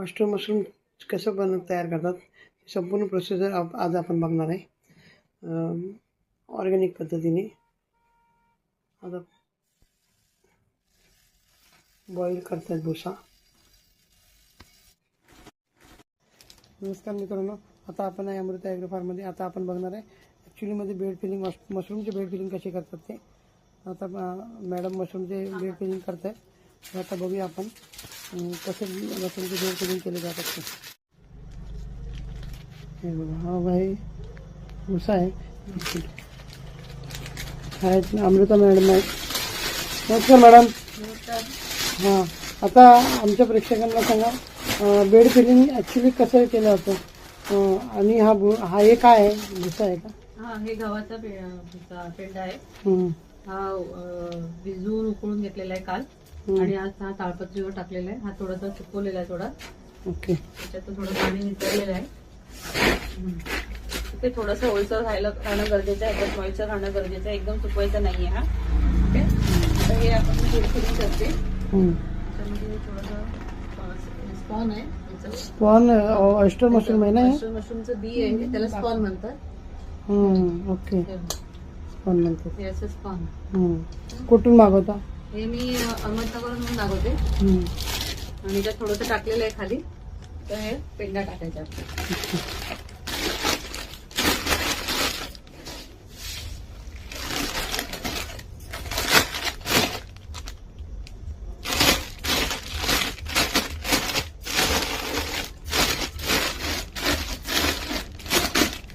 Oyster mushroom कसं बन तयार करतात संपूर्ण प्रोसेसर आप आज आपण बघणार आहे. ऑर्गॅनिक पद्धतीने. आता बॉईल करतात भुसा. नमस्कार मित्रांनो आता आपण आहे अमृता ॲग्रो फार्ममध्ये आता आपण बघणार आहे ॲक्च्युलीमध्ये बेड फिलिंग मशरूमचे बेड फिलिंग कसे करतात ते. आता मॅडम मशरूमचे बेड फिलिंग करत आहेत तर आता बघूया आपण कसे मशरूमचे बेड फिलिंग केले जातात ते हे बघा हा भाई भुसा आहे. आहेत अमृता मॅडम आहे नमस्कार मॅडम. हां आता आमच्या प्रेक्षकांना सांगा बेड फिलिंग ॲक्च्युली कसं केलं जातं आणि हा हा हे काय आहे? भुसा आहे का? हा हे गव्हाचा पेंडा आहे. हं, अं, भिजवून उकळून घेतलेला आहे काल. आणि आज हा ताळपत्रीवर टाकलेला आहे हा थोडासा सुकवलेला आहे थोडा. ओके. त्याच्यात थोडं पाणी निचरलेलं आहे. ते थोडंसं ओलसर राहायला राहणं गरजेचं आहे. त्यात मॉइश्चर राहणं गरजेचं आहे. एकदम सुकवायचं नाहीये हा. ओके? आता हे आपण करते. हं. त्याच्यामध्ये थोडंसं स्पॉन आहे. स्पॉन ऑयस्टर मशरूम आहे ना? मशरूम- मशरूमचं बी आहे. त्याला स्पॉन म्हणतात. हं, ओके स्पॉन म्हणतात. स्पॉन. कुठून मागवता? हे मी अहमदनगरहून मागवते हं. आणि त्यात थोडंसं टाकलेलं आहे खाली. तर हे पेंडा टाकायचा.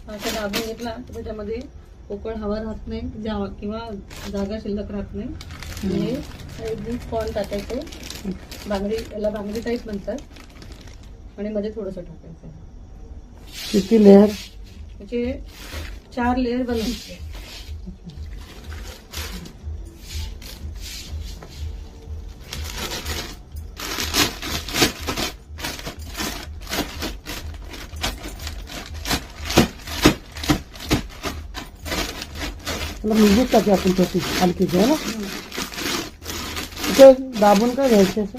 असं दाबून घेतला तर त्याच्यामध्ये पोकळ हवा राहत नाही किंवा जागा शिल्लक राहत नाही. आणि हे स्पॉन टाकायचं. बांगडी याला बांगडी टाईप म्हणतात. आणि मध्ये थोडंसं टाकायचं. किती लेअर म्हणजे चार लेअर बनवायचे. टाकी आपण छोटी आहे ना ते दाबून काय घ्यायचे असं?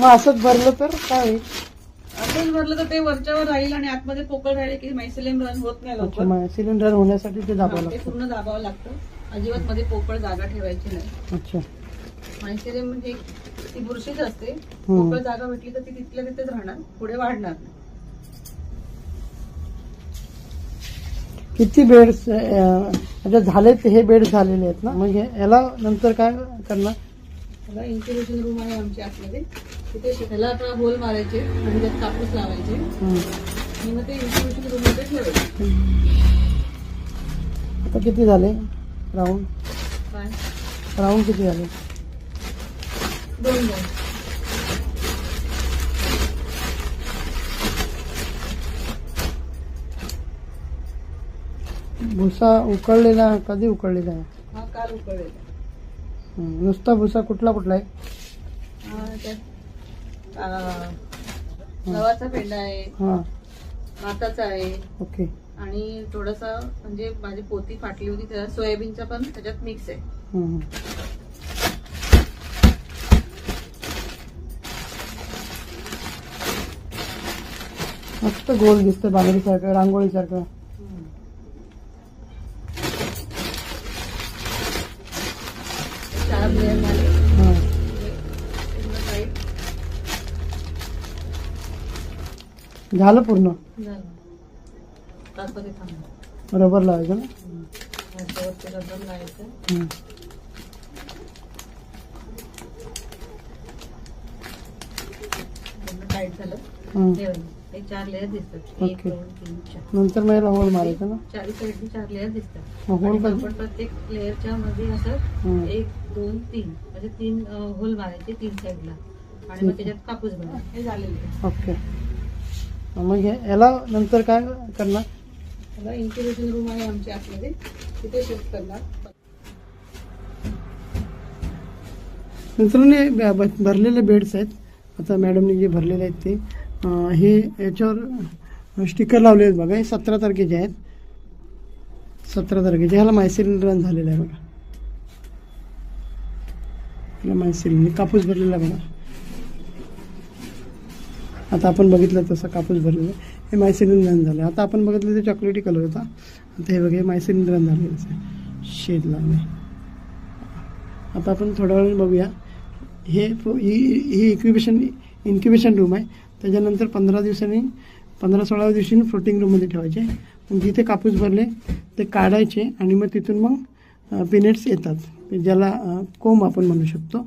मग असंच भरलं तर काय? होईल असंच भरलं तर ते वरच्यावर राहील आणि आतमध्ये पोकळ राहिले की मैसिलियम रन होत नाही अच्छा लवकर मग सिलेंडर होण्यासाठी ते दाबावं हा, ते लागतं. पूर्ण दाबावं लागतं. अजिबात मध्ये पोकळ जागा ठेवायची नाही. अच्छा. मैसिलियम म्हणजे ती बुरशीच असते. पोकळ जागा भेटली तर ती तिथल्या तिथेच राहणार. पुढे वाढणार नाही. किती बेड्स म्हणजे झालेत हे बेड झालेले आहेत ना? मग हे- याला नंतर काय करणार? त्याला इन्क्युबेशन रूम आहे आमची आतमध्ये. तिथे त्याला आता होल मारायचे आणि त्यात कापूस लावायचे. आणि मग ते इन्क्युबेशन रूममध्ये ठेवायचे. आता किती झाले? राऊंड काय? राऊंड किती झाले? दोन दोन. भुसा उकळलेला कधी उकळलेला? आहे हा काल उकळलेला. नुसता भुसा कुठला कुठला आहे? गव्हाचा पेंडा आहे हां. भाताचा आहे. ओके. आणि थोडासा म्हणजे माझी पोती फाटली होती त्याला सोयाबीनचा पण त्याच्यात मिक्स आहे. मस्त गोल दिसतं बांगडीसारखं रांगोळीसारखं. चार लेअर झाले. पूर्ण? झालं. रबर लावायचं ना? रबर लावायचं. टाईट झालं. हं. चार लेअर दिसतात. एक ओके. दोन तीन चार. नंतर मग याला होल मारायचं ना? चारी साईडनी चार लेअर दिसतात. मग होल आणि कधी आपण प्रत्येक लेअरच्या मध्ये असं हं. एक दोन तीन म्हणजे तीन होल मारायचे तीन साईडला आणि मग ठीक आहे. त्याच्यात कापूस भरायचा हे झालेलं आहे. ओके. मग हे- याला नंतर काय करणार? त्याला इन्क्युबेशन रूम आहे आमची आतमध्ये. तिथे शिफ्ट करणार. मित्रांनो हे ब- ब- भरलेले बेड्स आहेत. आता मॅडमने जे भरलेले आहेत ते. हे याच्यावर स्टिकर लावले आहेत बघा. हे सतरा तारखेचे आहेत. सतरा तारखेचे. ह्याला मायसिलिन रन झालेलं आहे बघा. ह्याला मायसिलिन कापूस भरलेला आहे बघा. आता आपण बघितलं तसं कापूस भरलेलं हे मायसिलिन रन झालं आता आपण बघितलं ते चॉकलेटी कलर होता. आता हे बघा हे मायसिलिन रन झालेलं आहे. शेड लागले आता आपण थोड्या वेळाने बघूया. हे ही ही इक्युबेशन इन्क्युबेशन रूम आहे. त्याच्यानंतर पंधरा दिवसांनी पंधरा सोळाव्या दिवशी फ्लोटिंग रूममध्ये ठेवायचे. मग जिथे कापूस भरले ते काढायचे आणि मग तिथून मग पिनेट्स येतात. ज्याला कोंब आपण म्हणू शकतो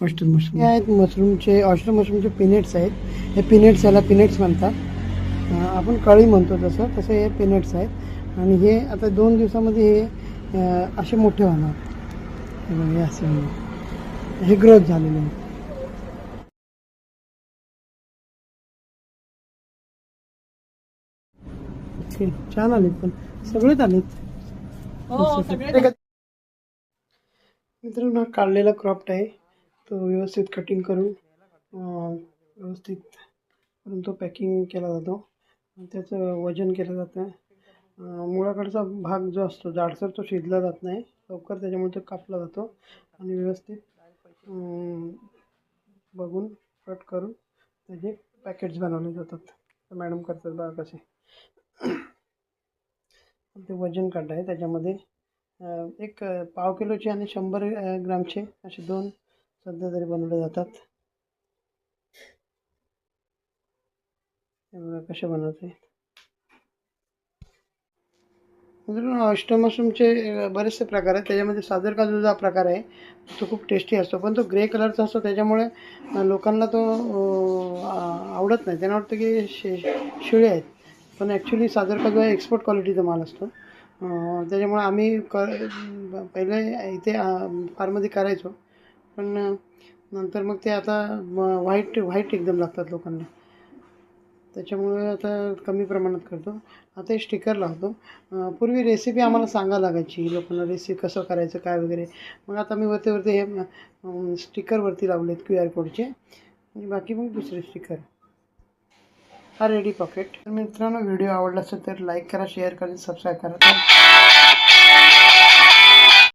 ऑस्टर मशरूम हे आहेत मशरूमचे ऑस्टर मशरूमचे पिनेट्स आहेत. हे पिनेट्स याला पिनेट्स म्हणतात. आपण कळी म्हणतो तसं तसं हे पिनेट्स आहेत. आणि हे आता दोन दिवसामध्ये हे असे मोठे होणार. हे हे असे हे ग्रोथ झालेले आहेत. ओके छान आलेत पण. सगळेच आलेत. हो सगळे मित्रांनो काढलेला क्रॉप्ट आहे. तो व्यवस्थित कटिंग करून व्यवस्थित करून तो पॅकिंग केला जातो. आणि त्याचं वजन केलं जातं. मुळाकडचा भाग जो असतो जाडसर तो शिजला जात नाही. लवकर त्याच्यामुळे तो कापला जातो. आणि व्यवस्थित बघून कट करून त्याचे पॅकेट्स बनवले जातात. मॅडम करतात बघा कसे. ते वजन काढलं आहे त्याच्यामध्ये एक पाव किलोचे आणि शंभर ग्रामचे असे दोन सध्या तरी बनवले जातात. कसे बनवते. मित्रांनो बरेचसे प्रकार आहेत. त्याच्यामध्ये सादर काजू जो प्रकार आहे. तो खूप टेस्टी असतो पण तो ग्रे कलरचा असतो. त्याच्यामुळे लोकांना तो आवडत नाही. त्यांना वाटतं की शे शिळे आहेत. पण ॲक्च्युली सादर करतो आहे एक्सपोर्ट क्वालिटीचा माल असतो. त्याच्यामुळे आम्ही क पहिले इथे फार्ममध्ये करायचो. पण नंतर मग ते आता व्हाईट व्हाईट एकदम लागतात लोकांना. त्याच्यामुळे आता कमी प्रमाणात करतो. आता हे स्टिकर लावतो. पूर्वी रेसिपी आम्हाला सांगा लागायची लोकांना रेसिपी कसं करायचं काय वगैरे. मग आता मी वरती वरती हे स्टिकरवरती लावलेत क्यू आर कोडचे. आणि बाकी मग दुसरे स्टिकर हा रेडी पॉकेट तर मित्रांनो व्हिडिओ आवडला असेल तर लाईक करा शेअर करा सबस्क्राईब करा.